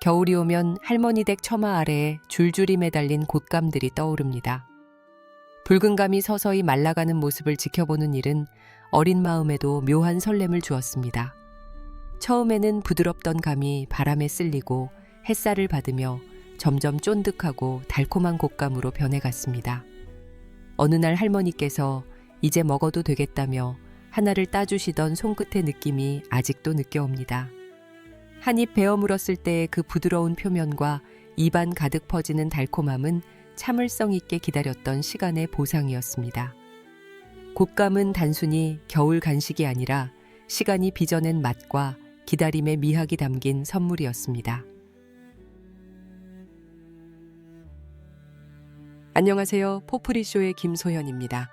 겨울이 오면 할머니 댁 처마 아래에 줄줄이 매달린 곶감들이 떠오릅니다. 붉은 감이 서서히 말라가는 모습을 지켜보는 일은 어린 마음에도 묘한 설렘을 주었습니다. 처음에는 부드럽던 감이 바람에 쓸리고 햇살을 받으며 점점 쫀득하고 달콤한 곶감으로 변해갔습니다. 어느 날 할머니께서 이제 먹어도 되겠다며 하나를 따주시던 손끝의 느낌이 아직도 느껴옵니다. 한입 베어 물었을 때의 그 부드러운 표면과 입안 가득 퍼지는 달콤함은 참을성 있게 기다렸던 시간의 보상이었습니다. 곶감은 단순히 겨울 간식이 아니라 시간이 빚어낸 맛과 기다림의 미학이 담긴 선물이었습니다. 안녕하세요. 포프리쇼의 김소현입니다.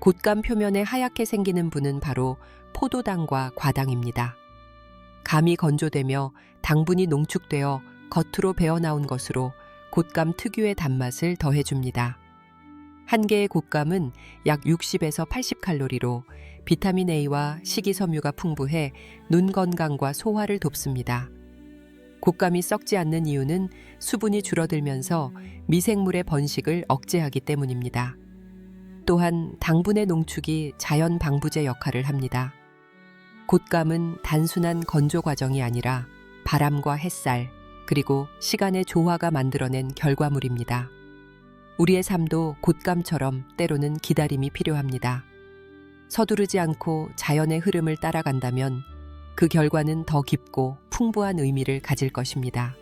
곶감 표면에 하얗게 생기는 부는 바로 포도당과 과당입니다. 감이 건조되며 당분이 농축되어 겉으로 배어나온 것으로 곶감 특유의 단맛을 더해줍니다. 한 개의 곶감은 약 60에서 80칼로리로 비타민 A와 식이섬유가 풍부해 눈 건강과 소화를 돕습니다. 곶감이 썩지 않는 이유는 수분이 줄어들면서 미생물의 번식을 억제하기 때문입니다. 또한 당분의 농축이 자연 방부제 역할을 합니다. 곶감은 단순한 건조 과정이 아니라 바람과 햇살, 그리고 시간의 조화가 만들어낸 결과물입니다. 우리의 삶도 곶감처럼 때로는 기다림이 필요합니다. 서두르지 않고 자연의 흐름을 따라간다면 그 결과는 더 깊고 풍부한 의미를 가질 것입니다.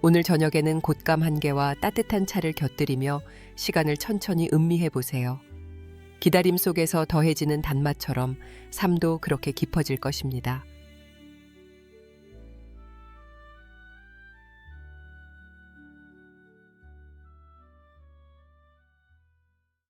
오늘 저녁에는 곶감 한 개와 따뜻한 차를 곁들이며 시간을 천천히 음미해 보세요. 기다림 속에서 더해지는 단맛처럼 삶도 그렇게 깊어질 것입니다.